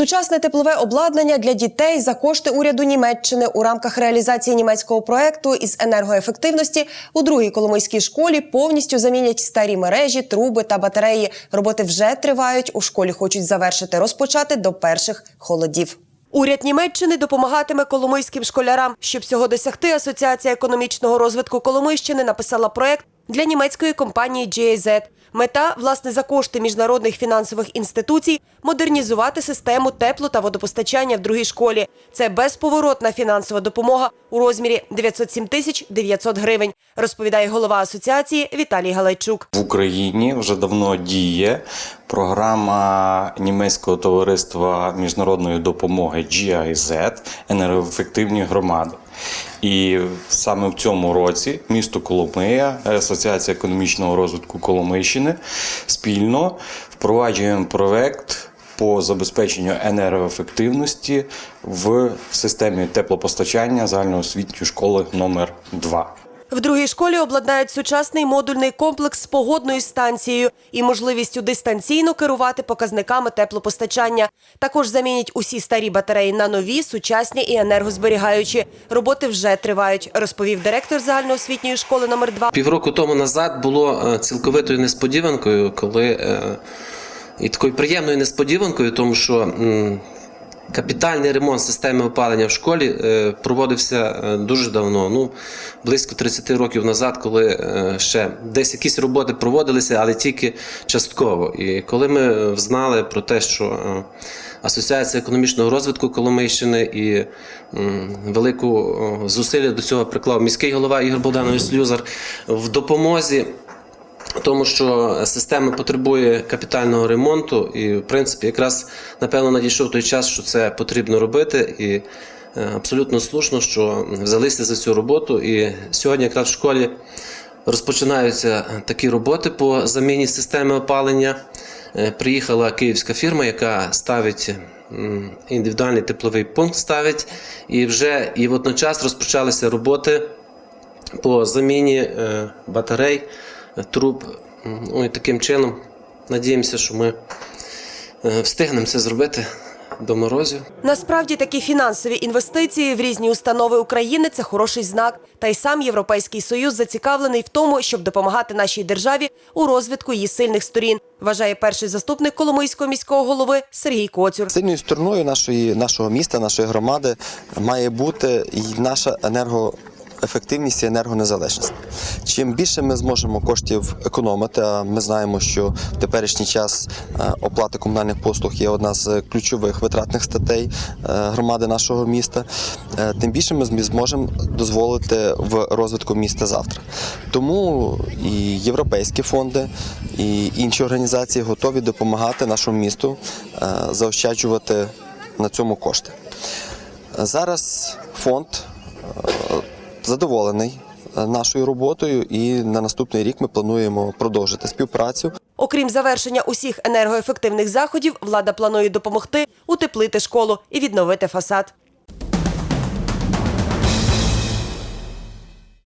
Сучасне теплове обладнання для дітей за кошти уряду Німеччини у рамках реалізації німецького проекту із енергоефективності у другій коломийській школі повністю замінять старі мережі, труби та батареї. Роботи вже тривають. У школі хочуть завершити розпочати до перших холодів. Уряд Німеччини допомагатиме коломийським школярам. Щоб цього досягти, Асоціація економічного розвитку Коломийщини написала проект для німецької компанії GIZ. Мета, власне, за кошти міжнародних фінансових інституцій модернізувати систему тепло та водопостачання в другій школі. Це безповоротна фінансова допомога у розмірі 907 тисяч 900 гривень, розповідає голова асоціації Віталій Галайчук. В Україні вже давно діє програма німецького товариства міжнародної допомоги GIZ енергоефективні громади. І саме в цьому році місто Коломия, Асоціація економічного розвитку Коломийщини спільно впроваджуємо проект по забезпеченню енергоефективності в системі теплопостачання загальноосвітньої школи номер 2 В другій школі обладнають сучасний модульний комплекс з погодною станцією і можливістю дистанційно керувати показниками теплопостачання. Також замінять усі старі батареї на нові, сучасні і енергозберігаючі. Роботи вже тривають, розповів директор загальноосвітньої школи номер 2 Півроку тому назад було е, цілковитою несподіванкою, коли е, і такою приємною несподіванкою, тому що капітальний ремонт системи опалення в школі е, проводився е, дуже давно, ну близько 30 років назад, коли е, ще десь якісь роботи проводилися, але тільки частково. І коли ми знали про те, що Асоціація економічного розвитку Коломийщини і велику зусилля до цього приклав міський голова Ігор Богданович Слюзар в допомозі. Тому що система потребує капітального ремонту, і в принципі, якраз напевно надійшов той час, що це потрібно робити, і е, абсолютно слушно, що взялися за цю роботу. І сьогодні, якраз в школі, розпочинаються такі роботи по заміні системи опалення. Е, Приїхала київська фірма, яка ставить індивідуальний тепловий пункт, ставить, і вже і водночас розпочалися роботи по заміні е, батарей, труб. Ну і таким чином надіємося, що ми е, встигнемо це зробити до морозів. Насправді такі фінансові інвестиції в різні установи України це хороший знак. Та й сам Європейський Союз зацікавлений в тому, щоб допомагати нашій державі у розвитку її сильних сторін, вважає перший заступник Коломийського міського голови Сергій Коцюр. Сильною стороною нашої, нашого міста, нашої громади має бути і наша енергоефективність і енергонезалежність. Чим більше ми зможемо коштів економити, а ми знаємо, що в теперішній час е, оплата комунальних послуг є одна з ключових витратних статей е, громади нашого міста, е, тим більше ми зможемо дозволити в розвитку міста завтра. Тому і європейські фонди, і інші організації готові допомагати нашому місту заощаджувати на цьому кошти. Зараз фонд задоволений е, нашою роботою, і на наступний рік ми плануємо продовжити співпрацю. Окрім завершення усіх енергоефективних заходів, влада планує допомогти утеплити школу і відновити фасад.